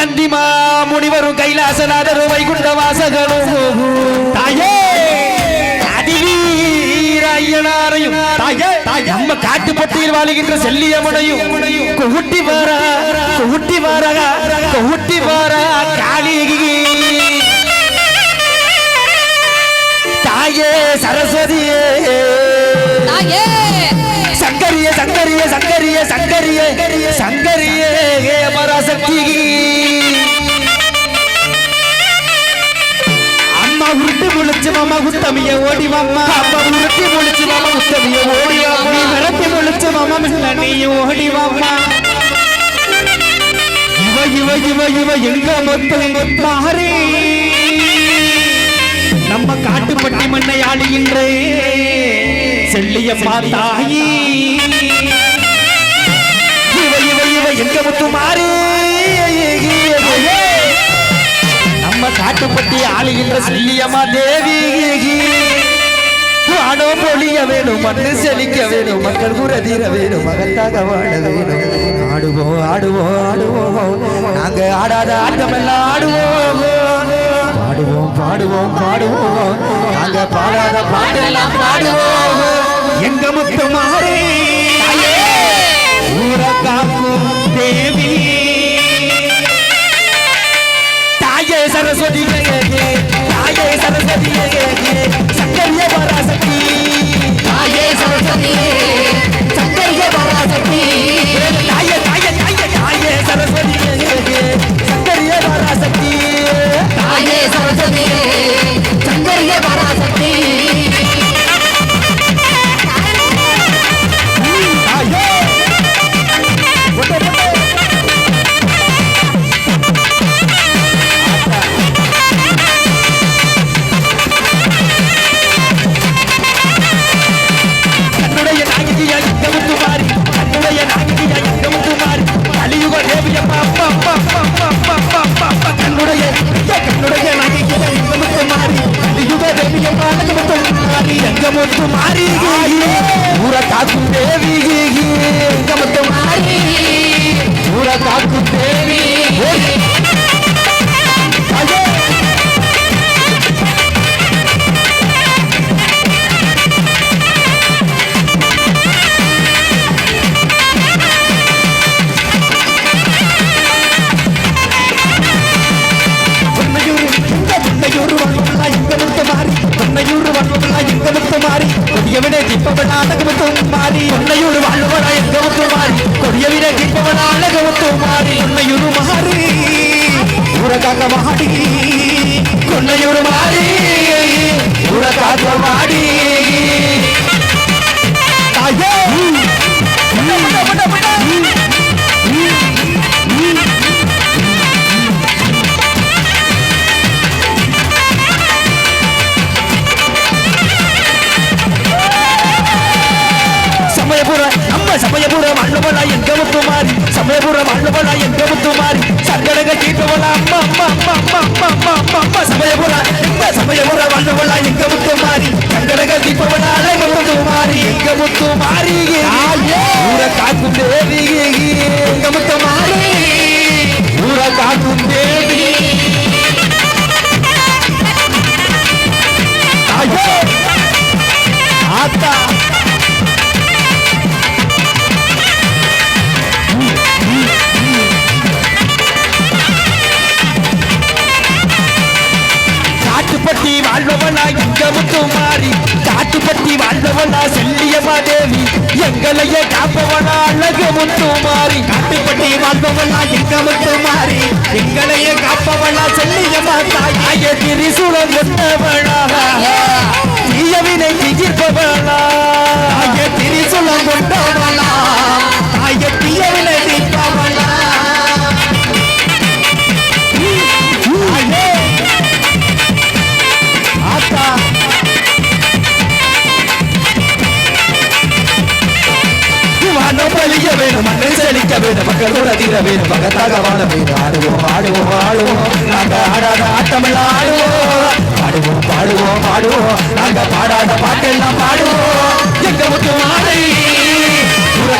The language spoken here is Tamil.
நந்திமா முனிவரும் கைலாசநாதரும் வைகுண்ட வாசகரும் தாயே! அதிவீர ஐயனாரையும் தாயே! நம்ம காட்டுப்பட்டியில் வாழுகின்ற செல்லியம்மனையும் குட்டி வாரா குட்டி வாரா குட்டி வாரா காளி தாயே சரஸ்வதியே. தாயே! சங்கரிய சங்கரிய சங்கரிய சங்கரிய சங்கரிய பராசக்தி மாமா குத்தமிய ஓடி மாமா அம்மா உருட்டி முழிச்சு மாமா குத்தமிய ஓடி மாமா நீ விரட்டி முழிச்சு மாமா மில்ல நீ ஓடி மாமா இவ இவ இவ இவ எங்க மொத்தம் மாறி நம்ம காட்டுப்பட்டி மண்ணை ஆளுகின்ற செல்லியம்மா தாயி இவ இவ இவ எங்க முத்து ஆளுகின்ற சில்லியம்மா தேவி. வாடோ பொழிய வேணும் மண்ணு செழிக்க வேணும் மக்கள் குரதீர வேணும் மகத்தாக வாழ வேணும். ஆடுவோம் ஆடுவோம் ஆடுவோம் நாங்க ஆடாத ஆட்டமெல்லாம் ஆடுவோம் பாடுவோம் பாடுவோம் பாடுவோம் நாங்க பாடாத பாட்டெல்லாம் பாடுவோம். எங்க முத்து மாறி? ஊர காக்கும் தேவி. தாயே Saraswati I'm so que tienes que elegir Muthumari ஊர காக்கும் தேவி. முத்தும் மாறி உன்னையொரு வாழ்வனா எங்க முத்தும் மாறி கொடிய விட கிப்பவனா அழக முத்தும் மாறி உன்னையொரு மாறி உனக்காக மாடி கொன்னையொரு மாறி உனக்காக மாடி மண்ணுபல எங்க முத்துமாரி சமயபுர மண்ணுபல எங்க முத்துமாரி சங்கடக தீபவல அம்மா அம்மா அம்மா அம்மா அம்மா அம்மா அம்மா அம்மா சமயபுர நம்ம சமயபுர மண்ணுபல எங்க முத்துமாரி சங்கடக தீபவல அழக முத்துமாரி எங்க முத்துமாரி ஊர காக்கும் தேவி எங்க முத்துமாரி ஊர முத்து மாறி காட்டு பத்தி வாழ்ந்தவனா செல்லியமா தேவி. எங்களையே காப்பவனா அழகு முத்து மாறி காட்டு பத்தி வாழ்ந்தவனா எங்க முத்து மாறி. எங்களையே காப்பவனா செல்லியமா தாய. திரிசூலம் கொண்டவனா தீயவினை திகிர்பவனா திரிசூலம் கொண்டவனா வேணும் மக்கள் கூட தீர வேணும் பகத்தாக வாழ வேணும் ஆடுவோம் ஆடுவோம் ஆடுவோம். நாங்க ஆடாத ஆட்டமெல்லாம் ஆடுவோம். பாடுவோம் பாடுவோம் பாடுவோம். நாங்க பாடாத பாட்டெல்லாம் பாடுவோம். எங்க முத்து மாறி ஊர